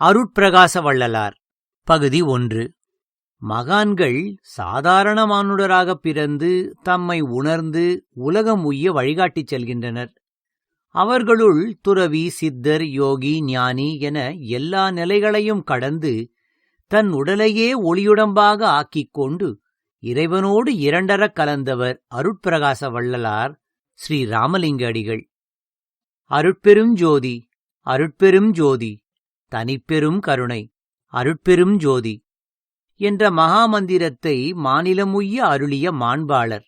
அருட்பிரகாச வள்ளலார் பகுதி ஒன்று. மகான்கள் சாதாரண மானுடராகப் பிறந்து தம்மை உணர்ந்து உலகம் உய்ய வழிகாட்டிச் செல்கின்றனர். அவர்களுள் துறவி சித்தர் யோகி ஞானி என எல்லா நிலைகளையும் கடந்து தன் உடலையே ஒளியுடம்பாக ஆக்கிக் கொண்டு இறைவனோடு இரண்டரக் கலந்தவர் அருட்பிரகாச வள்ளலார் ஸ்ரீ ராமலிங்க அடிகள். அருட்பெரும் ஜோதி அருட்பெரும் ஜோதி. தனிப்பெரும் கருணை அருட்பெரும் ஜோதி என்ற மகாமந்திரத்தை மாநிலமுய்ய அருளிய மாண்பாளர்.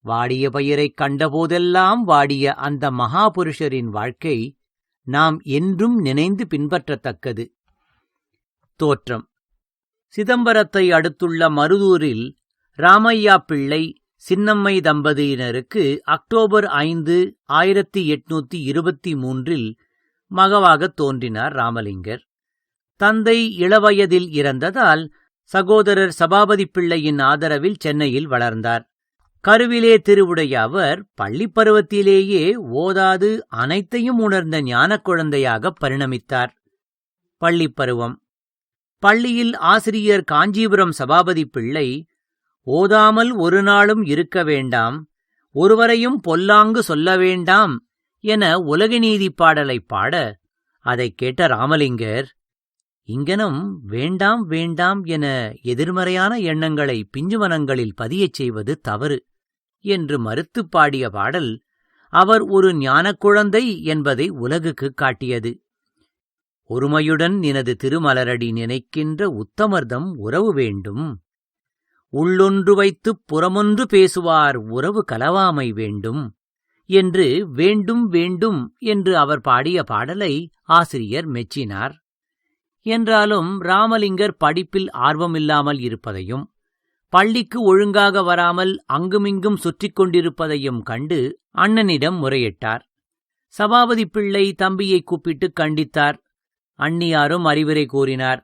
வாடிய பயிரைக் கண்டபோதெல்லாம் வாடிய அந்த மகாபுருஷரின் வாழ்க்கை நாம் என்றும் நினைந்து பின்பற்றத்தக்கது. தோற்றம். சிதம்பரத்தை அடுத்துள்ள மருதூரில் ராமையா பிள்ளை சின்னம்மை தம்பதியினருக்கு அக்டோபர் ஐந்து ஆயிரத்தி எட்நூத்தி இருபத்தி மூன்றில் மகவாகத் தோன்றினார் ராமலிங்கர். தந்தை இளவயதில் இறந்ததால் சகோதரர் சபாபதி பிள்ளையின் ஆதரவில் சென்னையில் வளர்ந்தார். கருவிலே திருவுடைய அவர் பள்ளிப் பருவத்திலேயே ஓதாது அனைத்தையும் உணர்ந்த ஞானக் குழந்தையாக பரிணமித்தார். பள்ளிப் பருவம். பள்ளியில் ஆசிரியர் காஞ்சிபுரம் சபாபதி பிள்ளை ஓதாமல் ஒரு நாளும் இருக்க வேண்டாம் ஒருவரையும் பொல்லாங்கு சொல்ல வேண்டாம் என உலகநீதி பாடலைப் பாட அதைக் கேட்ட ராமலிங்கர் இங்கனம் வேண்டாம் வேண்டாம் என எதிர்மறையான எண்ணங்களை பிஞ்சுமனங்களில் பதியச் செய்வது தவறு என்று மறுத்துப் பாடிய பாடல் அவர் ஒரு ஞானக் குழந்தை என்பதை உலகுக்குக் காட்டியது. ஒருமையுடன் நினது திருமலரடி நினைக்கின்ற உத்தமர்தம் உறவு வேண்டும். உள்ளொன்று வைத்துப் புறமொன்று பேசுவார் உறவு கலவாமை வேண்டும். என்று வேண்டும் வேண்டும் என்று அவர் பாடிய பாடலை ஆசிரியர் மெச்சினார். என்றாலும் ராமலிங்கர் படிப்பில் ஆர்வமில்லாமல் இருப்பதையும் பள்ளிக்கு ஒழுங்காக வராமல் அங்குமிங்கும் சுற்றிக் கொண்டிருப்பதையும் கண்டு அண்ணனிடம் முறையிட்டார். சபாபதி பிள்ளை தம்பியை கூப்பிட்டு கண்டித்தார். அண்ணியாரும் அறிவுரை கூறினார்.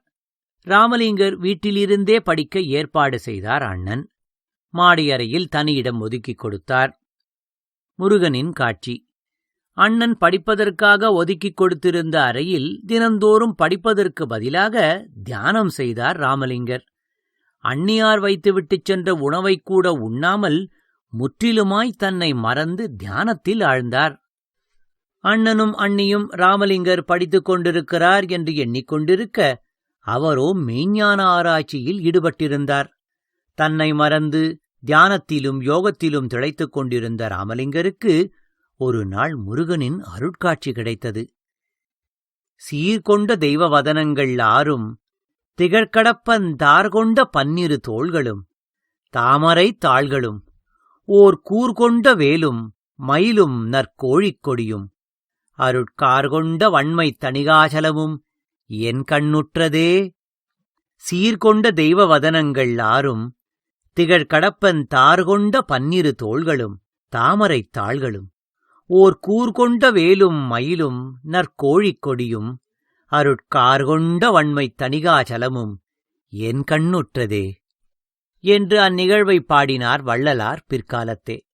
ராமலிங்கர் வீட்டிலிருந்தே படிக்க ஏற்பாடு செய்தார் அண்ணன். மாடியறையில் தனியிடம் ஒதுக்கிக் கொடுத்தார். முருகனின் காட்சி. அண்ணன் படிப்பதற்காக ஒதுக்கிக் கொடுத்திருந்த அறையில் தினந்தோறும் படிப்பதற்கு பதிலாக தியானம் செய்தார் ராமலிங்கர். அந்நியார் வைத்துவிட்டுச் சென்ற உணவைக் கூட உண்ணாமல் முற்றிலுமாய் தன்னை மறந்து தியானத்தில் ஆழ்ந்தார். அண்ணனும் அண்ணியும் ராமலிங்கர் படித்துக் கொண்டிருக்கிறார் என்று எண்ணிக்கொண்டிருக்க அவரோ மெய்ஞான ஆராய்ச்சியில் ஈடுபட்டிருந்தார். தன்னை மறந்து தியானத்திலும் யோகத்திலும் திளைத்துக் கொண்டிருந்த ராமலிங்கருக்கு ஒரு நாள் முருகனின் அருட்காட்சி கிடைத்தது. சீர்கொண்ட தெய்வ வதனங்கள் ஆறும் திகழ்கடப்பந்தார் கொண்ட பன்னிரு தோள்களும் தாமரை தாள்களும் ஓர் கூர்கொண்ட வேலும் மயிலும் நற்கோழிக் கொடியும் அருட்கார்கொண்ட வன்மை தணிகாசலமும் என் கண்ணுற்றதே. சீர்கொண்ட தெய்வ வதனங்கள் ஆறும் திகழ்கடப்பன் தார்கொண்ட பன்னிரு தோள்களும் தாமரைத் தாள்களும். ஓர் கூர்கொண்ட வேலும் மயிலும் நற்கோழிக் கொடியும் அருட்கார்கொண்ட வன்மைத் தணிகாச்சலமும் என் கண்ணுற்றதே என்று அந்நிகழ்வை பாடினார் வள்ளலார் பிற்காலத்தே.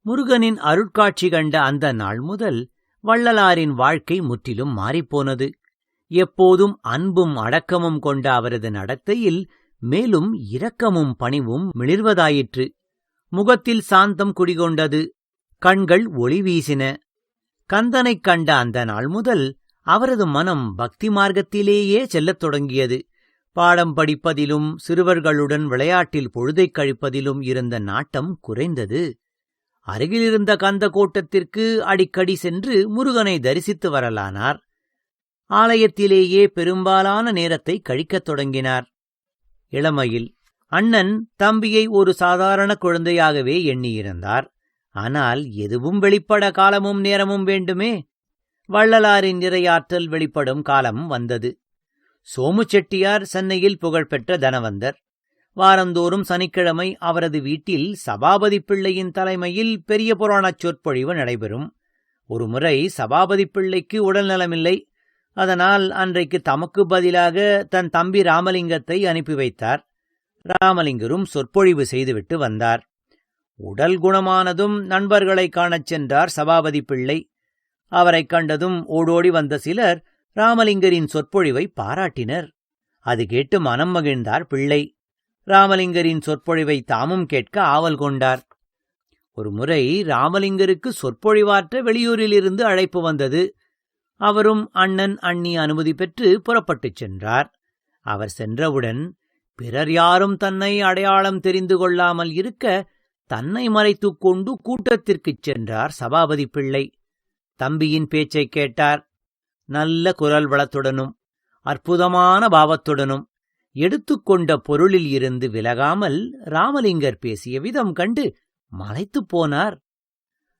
முருகனின் அருட்காட்சி கண்ட அந்த நாள் முதல் வள்ளலாரின் வாழ்க்கை முற்றிலும் மாறிப்போனது. எப்போதும் அன்பும் அடக்கமும் கொண்ட அவரது நடத்தையில் மேலும் இரக்கமும் பணிவும் மிளிர்வதாயிற்று. முகத்தில் சாந்தம் குடிகொண்டது. கண்கள் ஒளி வீசின. கந்தனைக் கண்ட அந்த நாள் முதல் அவரது மனம் பக்தி மார்க்கத்திலேயே செல்லத் தொடங்கியது. பாடம் படிப்பதிலும் சிறுவர்களுடன் விளையாட்டில் பொழுதைக் கழிப்பதிலும் இருந்த நாட்டம் குறைந்தது. அருகிலிருந்த கந்த கோட்டத்திற்கு அடிக்கடி சென்று முருகனை தரிசித்து வரலானார். ஆலயத்திலேயே பெரும்பாலான நேரத்தை கழிக்கத் தொடங்கினார். இளமையில். அண்ணன் தம்பியை ஒரு சாதாரண குழந்தையாகவே எண்ணியிருந்தார். ஆனால் எதுவும் வெளிப்பட காலமும் நேரமும் வேண்டுமே. வள்ளலாரின் நிறையாற்றல் வெளிப்படும் காலம் வந்தது. சோமு செட்டியார் சென்னையில் புகழ்பெற்ற தனவந்தர். வாரந்தோறும் சனிக்கிழமை அவரது வீட்டில் சபாபதி பிள்ளையின் தலைமையில் பெரிய புராணச் சொற்பொழிவு நடைபெறும். ஒருமுறை சபாபதி பிள்ளைக்கு உடல்நலமில்லை. அதனால் அன்றைக்கு தமக்கு பதிலாக தன் தம்பி ராமலிங்கத்தை அனுப்பி வைத்தார். ராமலிங்கரும் சொற்பொழிவு செய்துவிட்டு வந்தார். உடல் குணமானதும் நண்பர்களைக் காணச் சென்றார் சபாபதி பிள்ளை. அவரைக் கண்டதும் ஓடோடி வந்த சிலர் ராமலிங்கரின் சொற்பொழிவை பாராட்டினர். அது கேட்டு மனம் மகிழ்ந்தார் பிள்ளை. ராமலிங்கரின் சொற்பொழிவை தாமும் கேட்க ஆவல் கொண்டார். ஒரு முறை ராமலிங்கருக்கு சொற்பொழிவாற்ற வெளியூரிலிருந்து அழைப்பு வந்தது. அவரும் அண்ணன் அண்ணி அனுமதி பெற்று புறப்பட்டுச் சென்றார். அவர் சென்றவுடன் பிறர் யாரும் தன்னை அடையாளம் தெரிந்து கொள்ளாமல் இருக்க தன்னை மறைத்துக் கொண்டு கூட்டத்திற்குச் சென்றார் சபாபதி பிள்ளை. தம்பியின் பேச்சைக் கேட்டார். நல்ல குரல் வளத்துடனும் அற்புதமான பாவத்துடனும் எடுத்துக்கொண்ட பொருளில் இருந்து விலகாமல் ராமலிங்கர் பேசிய விதம் கண்டு மலைத்துப் போனார்.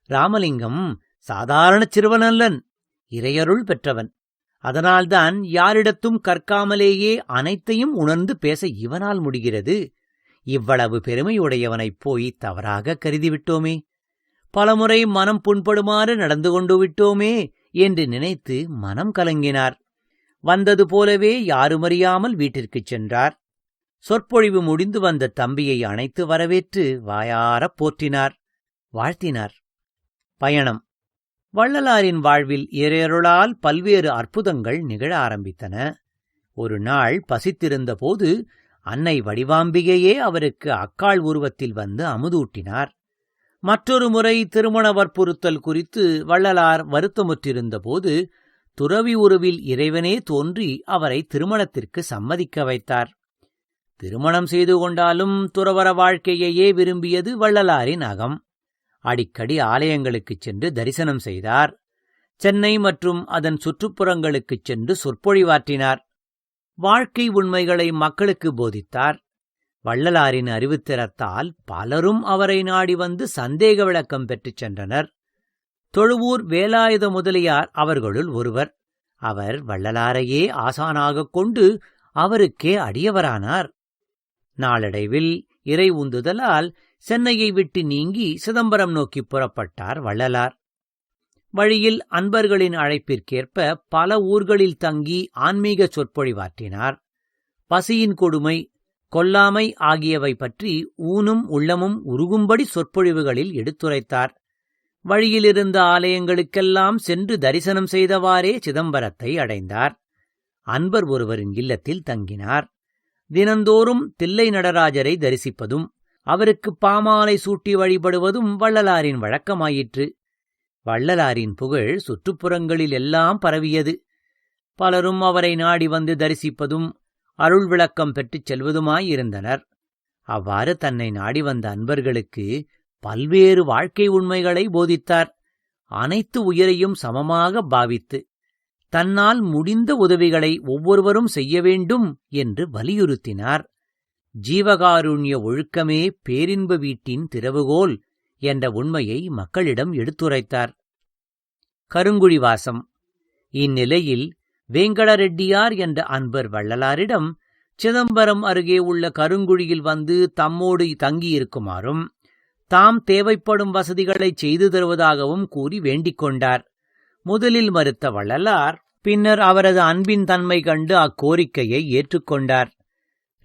ராமலிங்கம் சாதாரண சிறுவனல்லன் இறையருள் பெற்றவன். அதனால்தான் யாரிடத்தும் கற்காமலேயே அனைத்தையும் உணர்ந்து பேச இவனால் முடிகிறது. இவ்வளவு பெருமையுடையவனைப் போய் தவறாக கருதிவிட்டோமே. பலமுறை மனம் புண்படுமாறு நடந்து கொண்டு விட்டோமே என்று நினைத்து மனம் கலங்கினார். வந்தது போலவே யாருமறியாமல் வீட்டிற்குச் சென்றார். சொற்பொழிவு முடிந்து வந்த தம்பியை அணைத்து வரவேற்று வாயாரப் போற்றினார். வாழ்த்தினார். பயணம். வள்ளலாரின் வாழ்வில் இறையருளால் பல்வேறு அற்புதங்கள் நிகழ ஆரம்பித்தன. ஒரு நாள் பசித்திருந்தபோது அன்னை வடிவாம்பிகையே அவருக்கு அக்காள் உருவத்தில் வந்து அமுதூட்டினார். மற்றொரு முறை திருமண வற்புறுத்தல் குறித்து வள்ளலார் வருத்தமுற்றிருந்தபோது துறவி உருவில் இறைவனே தோன்றி அவரை திருமணத்திற்கு சம்மதிக்க வைத்தார். திருமணம் செய்து கொண்டாலும் துறவர வாழ்க்கையையே விரும்பியது வள்ளலாரின் அகம். அடிக்கடி ஆலயங்களுக்குச் சென்று தரிசனம் செய்தார். சென்னை மற்றும் அதன் சுற்றுப்புறங்களுக்குச் சென்று சொற்பொழிவாற்றினார் வாழ்க்கை உண்மைகளை மக்களுக்கு போதித்தார். வள்ளலாரின் அறிவுத்திறத்தால் பலரும் அவரை நாடி வந்து சந்தேக விளக்கம் பெற்றுச் சென்றனர். தொழுவூர் வேலாயுத முதலியார் அவர்களுள் ஒருவர். அவர் வள்ளலாரையே ஆசானாகக் கொண்டு அவருக்கே அடியவரானார். நாளடைவில் இறை உந்துதலால் சென்னையை விட்டு நீங்கி சிதம்பரம் நோக்கி புறப்பட்டார் வள்ளலார். வழியில் அன்பர்களின் அழைப்பிற்கேற்ப பல ஊர்களில் தங்கி ஆன்மீக சொற்பொழிவாற்றினார். பசியின் கொடுமை கொல்லாமை ஆகியவை பற்றி ஊனும் உள்ளமும் உருகும்படி சொற்பொழிவுகளில் எடுத்துரைத்தார். வழியிலிருந்த ஆலயங்களுக்கெல்லாம் சென்று தரிசனம் செய்தவாறே சிதம்பரத்தை அடைந்தார். அன்பர் ஒருவரின் இல்லத்தில் தங்கினார். தினந்தோறும் தில்லை நடராஜரை தரிசிப்பதும் அவருக்கு பாமாலை சூட்டி வழிபடுவதும் வள்ளலாரின் வழக்கமாயிற்று. வள்ளலாரின் புகழ் சுற்றுப்புறங்களில் எல்லாம் பரவியது. பலரும் அவரை நாடி வந்து தரிசிப்பதும் அருள் விளக்கம் பெற்றுச் செல்வதுமாயிருந்தனர். அவ்வாறு தன்னை நாடி வந்த அன்பர்களுக்கு பல்வேறு வாழ்க்கை உண்மைகளை போதித்தார். அனைத்து உயிரையும் சமமாக பாவித்து தன்னால் முடிந்த உதவிகளை ஒவ்வொருவரும் செய்ய வேண்டும் என்று வலியுறுத்தினார். ஜீவகாருண்ய ஒழுக்கமே பேரின்ப வீட்டின் திறவுகோல் என்ற உண்மையை மக்களிடம் எடுத்துரைத்தார். கருங்குழி வாசம். இந்நிலையில் வேங்கடரெட்டியார் என்ற அன்பர் வள்ளலாரிடம் சிதம்பரம் அருகே உள்ள கருங்குழியில் வந்து தம்மோடு தங்கியிருக்குமாறும் தாம் தேவைப்படும் வசதிகளைச் செய்து தருவதாகவும் கூறி வேண்டிக் கொண்டார். முதலில் மறுத்த வள்ளலார் பின்னர் அவரது அன்பின் தன்மை கண்டு அக்கோரிக்கையை ஏற்றுக்கொண்டார்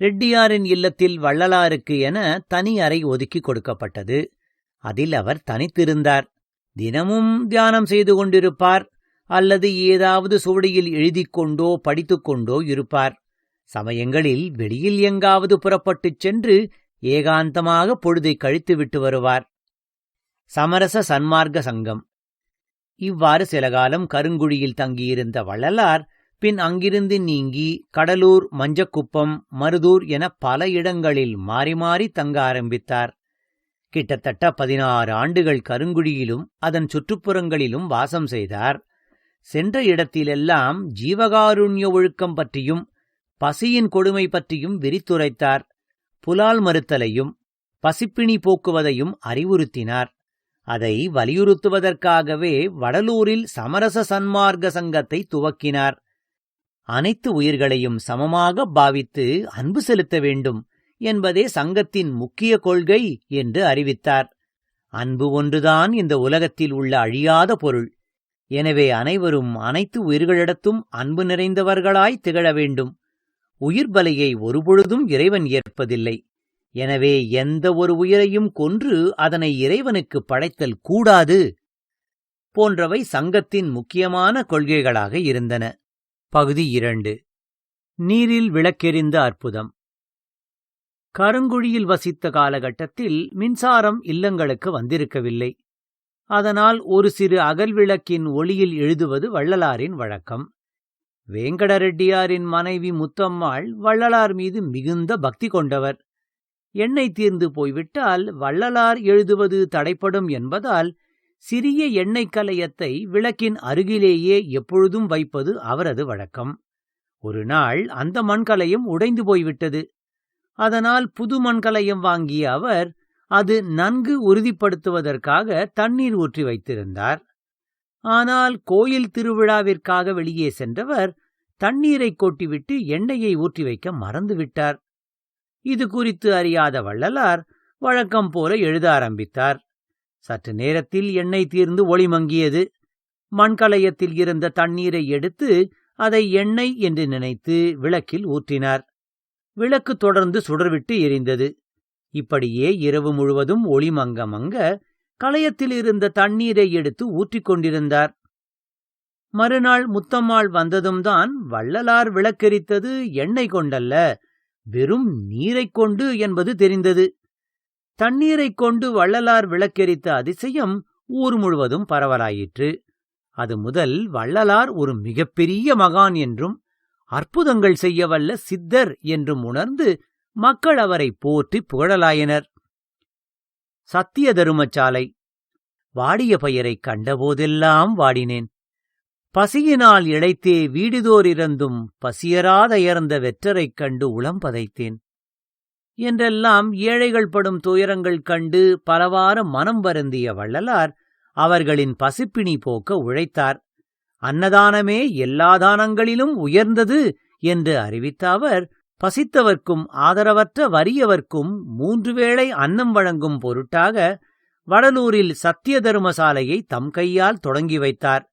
ரெட்டியாரின் இல்லத்தில் வள்ளலாருக்கு என தனி அறை ஒதுக்கிக் கொடுக்கப்பட்டது. அதில் அவர் தனித்திருந்தார். தினமும் தியானம் செய்து கொண்டிருப்பார். அல்லது ஏதாவது சுவடியில் எழுதிக் கொண்டோ படித்துக்கொண்டோ இருப்பார். சமயங்களில் வெளியில் எங்காவது புறப்பட்டுச் சென்று ஏகாந்தமாக பொழுதை கழித்துவிட்டு வருவார். சமரச சன்மார்க்க சங்கம். இவ்வாறு சில காலம் கருங்குழியில் தங்கியிருந்த வள்ளலார் பின் அங்கிருந்து நீங்கி கடலூர் மஞ்சக்குப்பம் மருதூர் என பல இடங்களில் மாறி மாறி தங்க ஆரம்பித்தார். கிட்டத்தட்ட பதினாறு ஆண்டுகள் கருங்குழியிலும் அதன் சுற்றுப்புறங்களிலும் வாசம் செய்தார். சென்ற இடத்திலெல்லாம் ஜீவகாருண்ய ஒழுக்கம் பற்றியும் பசியின் கொடுமை பற்றியும் விரித்துரைத்தார். புலால் மறுத்தலையும் பசிப்பிணி போக்குவதையும் அறிவுறுத்தினார். அதை வலியுறுத்துவதற்காகவே வடலூரில் சமரச சன்மார்க்க சங்கத்தை துவக்கினார். அனைத்து உயிர்களையும் சமமாக பாவித்து அன்பு செலுத்த வேண்டும் என்பதே சங்கத்தின் முக்கிய கொள்கை என்று அறிவித்தார். அன்பு ஒன்றுதான் இந்த உலகத்தில் உள்ள அழியாத பொருள். எனவே அனைவரும் அனைத்து உயிர்களிடத்தும் அன்பு நிறைந்தவர்களாய் திகழ வேண்டும். உயிர்பலையை ஒருபொழுதும் இறைவன் ஏற்பதில்லை. எனவே எந்த ஒரு உயிரையும் கொன்று அதனை இறைவனுக்கு படைத்தல் கூடாது போன்றவை சங்கத்தின் முக்கியமான கொள்கைகளாக இருந்தன. பகுதி இரண்டு. நீரில் விளக்கெறிந்த அற்புதம். கருங்குழியில் வசித்த காலகட்டத்தில் மின்சாரம் இல்லங்களுக்கு வந்திருக்கவில்லை. அதனால் ஒரு சிறு அகல்விளக்கின் ஒளியில் எழுதுவது வள்ளலாரின் வழக்கம். வேங்கடரெட்டியாரின் மனைவி முத்தம்மாள் வள்ளலார் மீது மிகுந்த பக்தி கொண்டவர். எண்ணெய் தீர்ந்து போய்விட்டால் வள்ளலார் எழுதுவது தடைப்படும் என்பதால் சிறிய எண்ணெய் கலையத்தை விளக்கின் அருகிலேயே எப்பொழுதும் வைப்பது அவரது வழக்கம். ஒரு நாள் அந்த மண்கலையும் உடைந்து போய்விட்டது. அதனால் புது மண்கலையும் வாங்கிய அவர் அது நன்கு உறுதிப்படுத்துவதற்காக தண்ணீர் ஊற்றி வைத்திருந்தார். ஆனால் கோயில் திருவிழாவிற்காக வெளியே சென்றவர் தண்ணீரை கொட்டிவிட்டு எண்ணெயை ஊற்றி வைக்க மறந்துவிட்டார் இது குறித்து அறியாத வள்ளலார் வழக்கம் போல எழுத ஆரம்பித்தார். சற்று நேரத்தில் எண்ணெய் தீர்ந்து ஒளி மங்கியது. மண்கலயத்தில் இருந்த தண்ணீரை எடுத்து அதை எண்ணெய் என்று நினைத்து விளக்கில் ஊற்றினார். விளக்கு தொடர்ந்து சுடர்விட்டு எரிந்தது. இப்படியே இரவு முழுவதும் ஒளி மங்க மங்க கலயத்தில் இருந்த தண்ணீரை எடுத்து ஊற்றிக் கொண்டிருந்தார். மறுநாள் முத்தம்மாள் வந்ததும் தான் வள்ளலார் விளக்கெரித்தது எண்ணெய் கொண்டல்ல. வெறும் நீரைக் கொண்டு என்பது தெரிந்தது. தண்ணீரைக் கொண்டு வள்ளலார் விளக்கெரித்த அதிசயம் ஊர் முழுவதும் பரவலாயிற்று. அது முதல் வள்ளலார் ஒரு மிகப்பெரிய மகான் என்றும் அற்புதங்கள் செய்யவல்ல சித்தர் என்றும் உணர்ந்து மக்கள் அவரை போற்றி புகழலாயினர். சத்திய தருமச்சாலை வாடிய பெயரைக் கண்டபோதெல்லாம் வாடினேன். பசியினால் இழைத்தே வீடுதோர் இறந்தும் பசியராதயர்ந்த வெற்றரைக் கண்டு உளம் பதைத்தேன். என்றெல்லாம் ஏழைகள் படும் துயரங்கள் கண்டு பலவாறு மனம் வருந்திய வள்ளலார் அவர்களின் பசிப்பிணி போக்க உழைத்தார். அன்னதானமே எல்லா தானங்களிலும் உயர்ந்தது என்று அறிவித்த அவர் பசித்தவர்க்கும் ஆதரவற்ற வறியவர்க்கும் மூன்று வேளை அன்னம் வழங்கும் பொருட்டாக வடலூரில் சத்திய தர்மசாலையை தம் கையால் தொடங்கி வைத்தார்.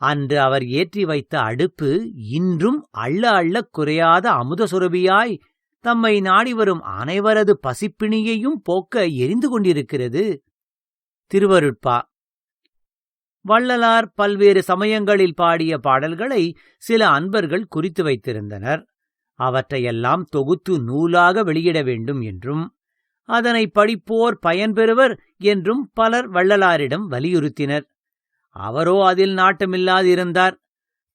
அன்று அவர் ஏற்றி வைத்த அடுப்பு இன்றும் அள்ள அள்ளக் குறையாத அமுத சுரபியாய் தம்மை நாடி வரும் அனைவரது பசிப்பிணியையும் போக்க எரிந்து கொண்டிருக்கிறது. திருவருட்பா. வள்ளலார் பல்வேறு சமயங்களில் பாடிய பாடல்களை சில அன்பர்கள் குறித்து வைத்திருந்தனர். அவற்றையெல்லாம் தொகுத்து நூலாக வெளியிட வேண்டும் என்றும் அதனை படிப்போர் பயன்பெறுவர் என்றும் பலர் வள்ளலாரிடம் வலியுறுத்தினர். அவரோ அதில் நாட்டமில்லாதிருந்தார்.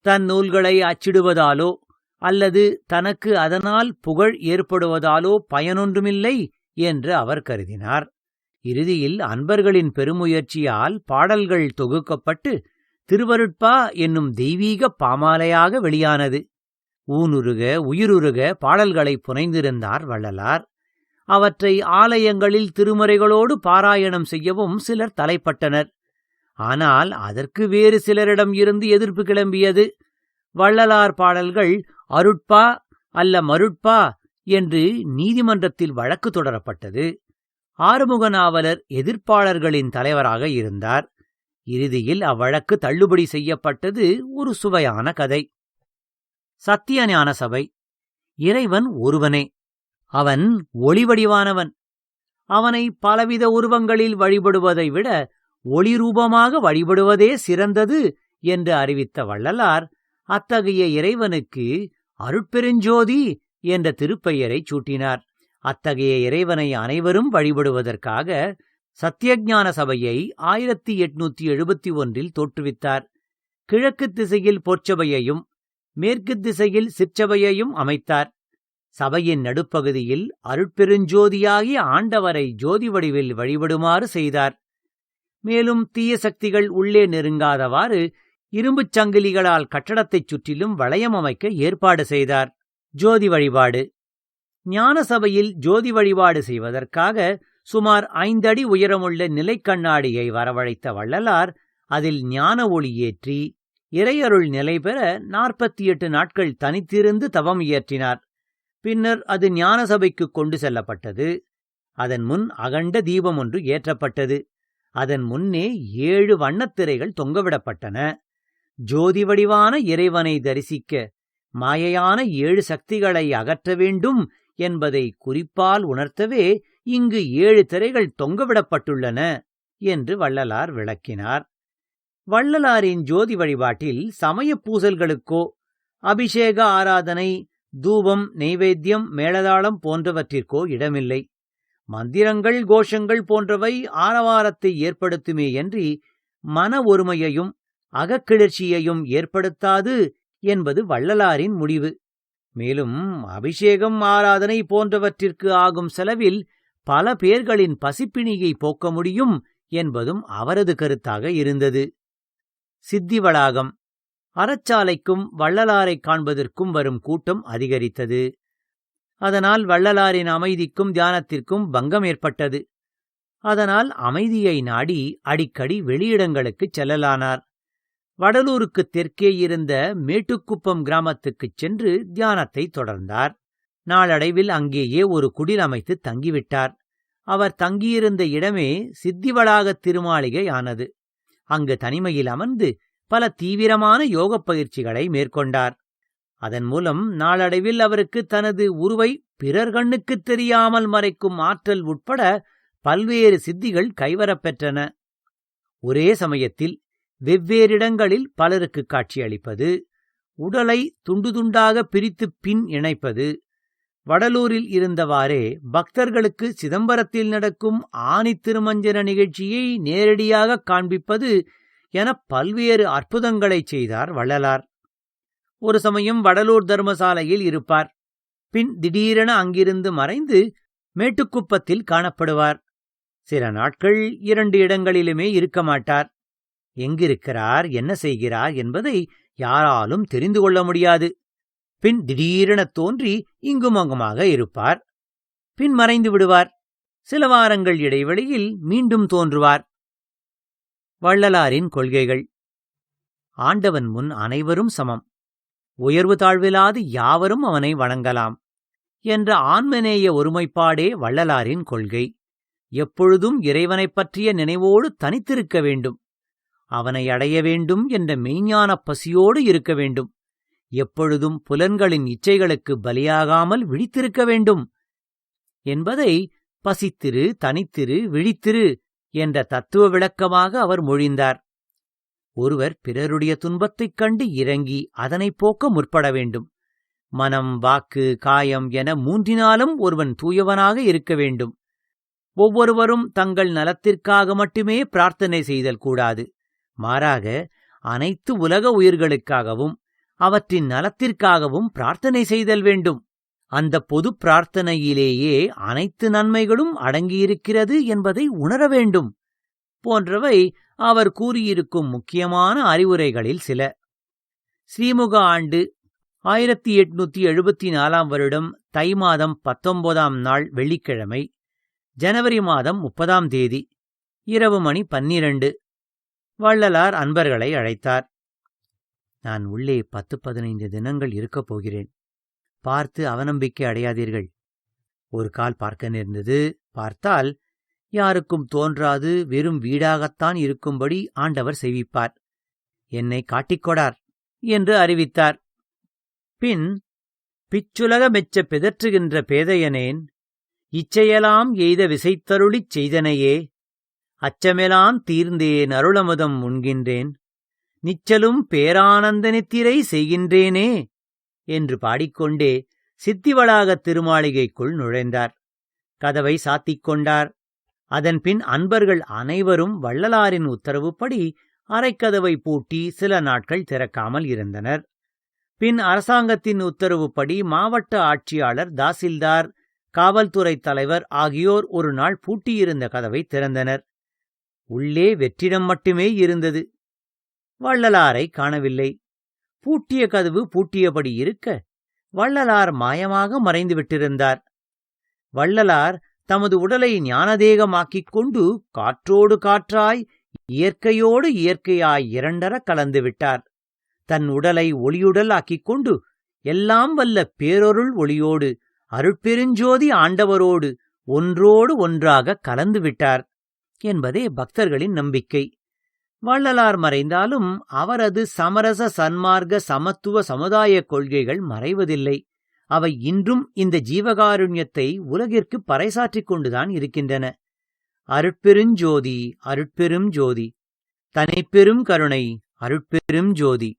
தன் நூல்களை அச்சிடுவதாலோ அல்லது தனக்கு அதனால் புகழ் ஏற்படுவதாலோ பயனொன்றுமில்லை என்று அவர் கருதினார். இறுதியில் அன்பர்களின் பெருமுயற்சியால் பாடல்கள் தொகுக்கப்பட்டு திருவருட்பா என்னும் தெய்வீக பாமாலையாக வெளியானது. ஊனுருக உயிருருக பாடல்களை புனைந்திருந்தார் வள்ளலார். அவற்றை ஆலயங்களில் திருமறைகளோடு பாராயணம் செய்யவும் சிலர் தலைப்பட்டனர். ஆனால் அதற்கு வேறு சிலரிடம் இருந்து எதிர்ப்பு கிளம்பியது. வள்ளலார் பாடல்கள் அருட்பா அல்ல மருட்பா என்று நீதிமன்றத்தில் வழக்கு தொடரப்பட்டது. ஆறுமுக நாவலர் எதிர்ப்பாளர்களின் தலைவராக இருந்தார். இறுதியில் அவ்வழக்கு தள்ளுபடி செய்யப்பட்டது ஒரு சுவையான கதை. சத்தியஞான சபை. இறைவன் ஒருவனே. அவன் ஒளிவடிவானவன். அவனை பலவித உருவங்களில் வழிபடுவதை விட ஒளி ரூபமாக வழிபடுவதே சிறந்தது என்று அறிவித்த வள்ளலார் அத்தகைய இறைவனுக்கு அருட்பெருஞ்சோதி என்ற திருப்பெயரைச் சூட்டினார். அத்தகைய இறைவனை அனைவரும் வழிபடுவதற்காக சத்தியஞான சபையை ஆயிரத்தி எட்நூத்தி எழுபத்தி ஒன்றில் தோற்றுவித்தார். கிழக்கு திசையில் பொற்சபையையும் மேற்கு திசையில் சிற்சபையையும் அமைத்தார். சபையின் நடுப்பகுதியில் அருட்பெருஞ்சோதியாகிய ஆண்டவரை ஜோதி வடிவில் வழிபடுமாறு செய்தார். மேலும் தீய சக்திகள் உள்ளே நெருங்காதவாறு இரும்புச் சங்கிலிகளால் கட்டடத்தைச் சுற்றிலும் வளையம் அமைக்க ஏற்பாடு செய்தார். ஜோதி வழிபாடு. ஞான சபையில் ஜோதி வழிபாடு செய்வதற்காக சுமார் ஐந்தடி உயரமுள்ள நிலைக்கண்ணாடியை வரவழைத்த வள்ளலார் அதில் ஞான ஒளி ஏற்றி இறையருள் நிலை பெற நாற்பத்தி எட்டு நாட்கள் தனித்திருந்து தவம் இயற்றினார். பின்னர் அது ஞான சபைக்கு கொண்டு செல்லப்பட்டது. அதன் முன் அகண்ட தீபம் ஒன்று ஏற்றப்பட்டது. அதன் முன்னே ஏழு வண்ணத்திரைகள் தொங்கவிடப்பட்டன. ஜோதி வடிவான இறைவனை தரிசிக்க மாயையான ஏழு சக்திகளை அகற்ற வேண்டும் என்பதை குறிப்பால் உணர்த்தவே இங்கு ஏழு திரைகள் தொங்கவிடப்பட்டுள்ளன என்று வள்ளலார் விளக்கினார். வள்ளலாரின் ஜோதி வழிபாட்டில் சமய பூசல்களுக்கோ அபிஷேக ஆராதனை தூபம் நெய்வேத்தியம் மேளதாளம் போன்றவற்றிற்கோ இடமில்லை. மந்திரங்கள் கோஷங்கள் போன்றவை ஆரவாரத்தை ஏற்படுத்துமே என்று மன ஒருமையையும் அகக்கிளர்ச்சியையும் ஏற்படுத்தாது என்பது வள்ளலாரின் முடிவு. மேலும் அபிஷேகம் ஆராதனை போன்றவற்றிற்கு ஆகும் செலவில் பல பேர்களின் பசிப்பிணியை போக்க முடியும் என்பதும் அவரது கருத்தாக இருந்தது. சித்தி வளாகம். அறச்சாலைக்கும் வள்ளலாரை காண்பதற்கும் வரும் கூட்டம் அதிகரித்தது. அதனால் வள்ளலாரின் அமைதிக்கும் தியானத்திற்கும் பங்கம் ஏற்பட்டது. அதனால் அமைதியை நாடி அடிக்கடி வெளியிடங்களுக்குச் செல்லலானார். வடலூருக்கு தெற்கே இருந்த மேட்டுக்குப்பம் கிராமத்துக்குச் சென்று தியானத்தை தொடர்ந்தார். நாளடைவில் அங்கேயே ஒரு குடில் அமைத்து தங்கிவிட்டார். அவர் தங்கியிருந்த இடமே சித்திவளாகத் திருமாளிகை ஆனது அங்கு தனிமையில் அமர்ந்து பல தீவிரமான யோகப் பயிற்சிகளை மேற்கொண்டார். அதன் மூலம் நாளடைவில் அவருக்கு தனது உருவை பிறர் கண்ணுக்குத் தெரியாமல் மறைக்கும் ஆற்றல் உட்பட பல்வேறு சித்திகள் கைவரப்பெற்றன ஒரே சமயத்தில் வெவ்வேறிடங்களில் பலருக்கு காட்சியளிப்பது உடலை துண்டு துண்டாக பிரித்து பின் இணைப்பது வடலூரில் இருந்தவாறே பக்தர்களுக்கு சிதம்பரத்தில் நடக்கும் ஆணி திருமஞ்சன நிகழ்ச்சியை நேரடியாக காண்பிப்பது என பல்வேறு அற்புதங்களைச் செய்தார் வள்ளலார். ஒரு சமயம் வடலூர் தர்மசாலையில் இருப்பார். பின் திடீரென அங்கிருந்து மறைந்து மேட்டுக்குப்பத்தில் காணப்படுவார். சில நாட்கள் இரண்டு இடங்களிலுமே இருக்க மாட்டார். எங்கிருக்கிறார் என்ன செய்கிறார் என்பதை யாராலும் தெரிந்து கொள்ள முடியாது. பின் திடீரென தோன்றி இங்கும் அங்குமாக இருப்பார். பின் மறைந்து விடுவார். சில வாரங்கள் இடைவெளியில் மீண்டும் தோன்றுவார். வள்ளலாரின் கொள்கைகள். ஆண்டவன் முன் அனைவரும் சமம். உயர்வு தாழ்விலாது யாவரும் அவனை வணங்கலாம் என்ற ஆன்மநேய ஒருமைப்பாடே வள்ளலாரின் கொள்கை. எப்பொழுதும் இறைவனைப் பற்றிய நினைவோடு தனித்திருக்க வேண்டும். அவனை அடைய வேண்டும் என்ற மெய்ஞானப் பசியோடு இருக்க வேண்டும். எப்பொழுதும் புலன்களின் இச்சைகளுக்கு பலியாகாமல் விழித்திருக்க வேண்டும். என்பதை பசித்திரு தனித்திரு விழித்திரு என்ற தத்துவ விளக்கமாக அவர் மொழிந்தார். ஒருவர் பிறருடைய துன்பத்தைக் கண்டு இறங்கி அதனைப் போக்க முற்பட வேண்டும். மனம் வாக்கு காயம் என மூன்றினாலும் ஒருவன் தூயவனாக இருக்க வேண்டும். ஒவ்வொருவரும் தங்கள் நலத்திற்காக மட்டுமே பிரார்த்தனை செய்தல் கூடாது. மாறாக அனைத்து உலக உயிர்களுக்காகவும் அவற்றின் நலத்திற்காகவும் பிரார்த்தனை செய்தல் வேண்டும். அந்த பொது பிரார்த்தனையிலேயே அனைத்து நன்மைகளும் அடங்கியிருக்கிறது என்பதை உணர வேண்டும். போன்றவை அவர் கூறியிருக்கும் முக்கியமான அறிவுரைகளில் சில. ஸ்ரீமுக ஆண்டு ஆயிரத்தி எட்நூத்தி எழுபத்தி நாலாம் வருடம் தை மாதம் பத்தொன்பதாம் நாள் வெள்ளிக்கிழமை ஜனவரி மாதம் முப்பதாம் தேதி இரவு மணி பன்னிரண்டு. வள்ளலார் அன்பர்களை அழைத்தார். நான் உள்ளே பத்து பதினைந்து தினங்கள் இருக்கப் போகிறேன். பார்த்து அவநம்பிக்கை அடையாதீர்கள். ஒரு கால் பார்க்க நேர்ந்தது. பார்த்தால் யாருக்கும் தோன்றாது. வெறும் வீடாகத்தான் இருக்கும்படி ஆண்டவர் செய்விப்பார். என்னை காட்டிக்கொடார் என்று அறிவித்தார். பின் பிச்சுலக மெச்ச பிதற்றுகின்ற பேதையனேன் இச்செயலாம் எய்த விசைத்தருளிச் செய்தனையே அச்சமெலாம் தீர்ந்தேன் நருளமதம் உண்கின்றேன். நிச்சலும் பேரானந்த நித்திரை செய்கின்றேனே என்று பாடிக்கொண்டே சித்திவளாகத் திருமாளிகைக்குள் நுழைந்தார். கதவை சாத்திக் கொண்டார். அதன்பின் அன்பர்கள் அனைவரும் வள்ளலாரின் உத்தரவுப்படி அரைக்கதவை பூட்டி சில நாட்கள் திறக்காமல் இருந்தனர். பின் அரசாங்கத்தின் உத்தரவுப்படி மாவட்ட ஆட்சியாளர் தாசில்தார் காவல்துறை தலைவர் ஆகியோர் ஒரு நாள் பூட்டியிருந்த கதவை திறந்தனர். உள்ளே வெற்றிடம் மட்டுமே இருந்தது. வள்ளலாரை காணவில்லை. பூட்டிய கதவு பூட்டியபடி இருக்க வள்ளலார் மாயமாக மறைந்து விட்டிருந்தார் வள்ளலார் தமது உடலை ஞானதேகமாக்கிக் கொண்டு காற்றோடு காற்றாய் இயற்கையோடு இயற்கையாய் இரண்டர கலந்து விட்டார். தன் உடலை ஒளியுடல் ஆக்கிக் கொண்டு எல்லாம் வல்ல பேரொருள் ஒளியோடு அருட்பெருஞ்சோதி ஆண்டவரோடு ஒன்றோடு ஒன்றாக கலந்து விட்டார். என்பதே பக்தர்களின் நம்பிக்கை. வள்ளலார் மறைந்தாலும் அவரது சமரச சன்மார்க்க சமத்துவ சமுதாய கொள்கைகள் மறைவதில்லை. அவை இன்றும் இந்த ஜீவகாருண்யத்தை உலகிற்கு பறைசாற்றிக் கொண்டுதான் இருக்கின்றன. அருட்பெருஞ்சோதி அருட்பெரும் ஜோதி தனிப்பெரும் கருணை அருட்பெரும் ஜோதி.